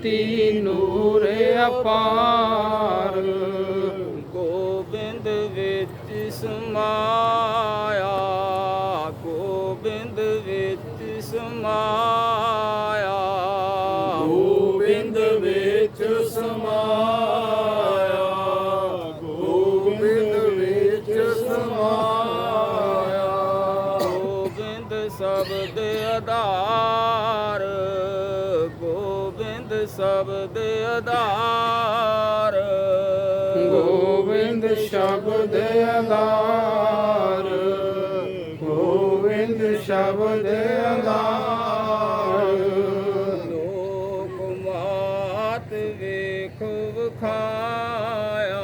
ਜੋਤੀ ਨੂਰ ਅਪਾਰ। ਗੋਬਿੰਦ ਵਿੱਚ ਸਮਾਇਆ ਗੋਬਿੰਦ ਵਿੱਚ ਸਮਾਇਆ। ਗੋਬਿੰਦ ਵਿੱਚ ਸਮਾਇਆ ਗੋਬਿੰਦ ਵਿੱਚ ਸਮਾਇਆ। ਗੋਬਿੰਦ ਸ਼ਬਦ ਆਧਾਰ ਗੋਬਿੰਦ ਸ਼ਬਦ ਆਧਾਰ। ਗੋਬਿੰਦ ਸ਼ਬਦ ਆਧਾਰ। ਗੋਬਿੰਦ ਸ਼ਬਦ ਆਧਾਰ। ਲੋਕ ਮਾਤ ਵੇਖ ਵਖਾਇਆ।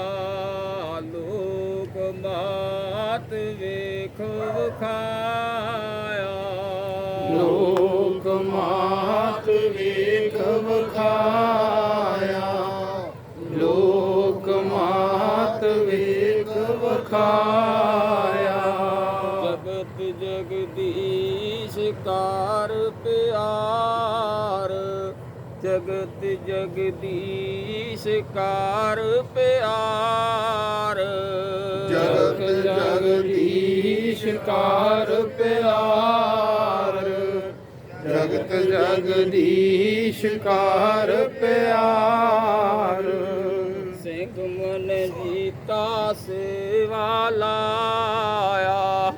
ਲੋਕ ਮਾਤ ਵੇਖ ਵਖਾਇਆ। ਵਖਾਇਆ ਲੋਕ ਮਾਤ ਵੇਖ ਵਖਾਇਆ ਜਗਤ ਜਗਦੀਸ਼ ਕਾਰ ਪਿਆਰ। ਜਗਤ ਜਗਦੀਸ਼ ਕਾਰ ਪਿਆਰ। ਜਗਤ ਜਗਦੀਸ਼ ਕਾਰ ਪਿਆਰ। ਜਗਦੀਸ਼ ਕਾਰ ਪਿਆਰ। ਸਿੰਘ ਮਨ ਜੀਤਾ ਸੇਵਾ ਲਾਇਆ।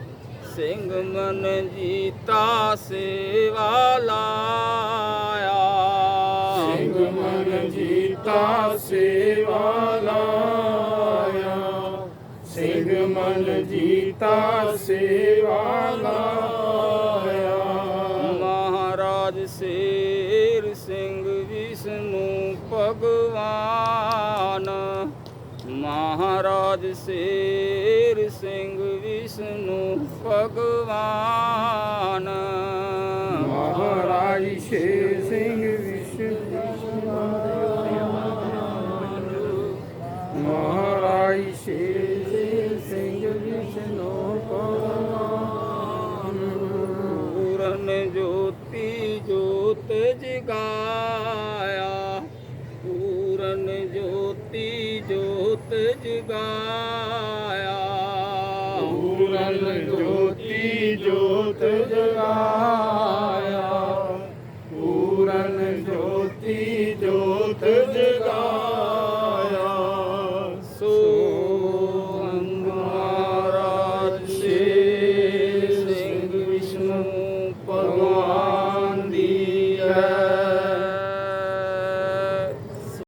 ਸਿੰਘ ਮਨ ਜੀਤਾ ਸੇਵਾ ਲਾਇਆ। ਸਿੰਘ ਮਨ ਜੀਤਾ ਸੇਵਾ ਲਾਇਆ। ਸਿੰਘ ਮਨ ਜੀਤਾ ਸੇਵਾ ਲਾਇਆ। ਮਹਾਰਾਜ ਸਿੰਘ ਵਿਸ਼ਨੂੰ ਭਗਵਾਨ। ਮਹਾਰਾਜ ਸ਼ੇਰ ਸਿੰਘ ਵਿਸ਼ਨੂੰ ਭਗਵਾਨ। ਜੋਤੀ ਜੋਤ ਜਗਾਇਆ ਪੂਰਨ ਜੋਤੀ ਜੋਤ ਜਗਾਇਆ। ਪੂਰਨ ਜੋਤੀ ਜੋਤ ਜਗਾਇਆ ਪੂਰਨ ਜੋਤੀ ਮਹਾਰਾਜ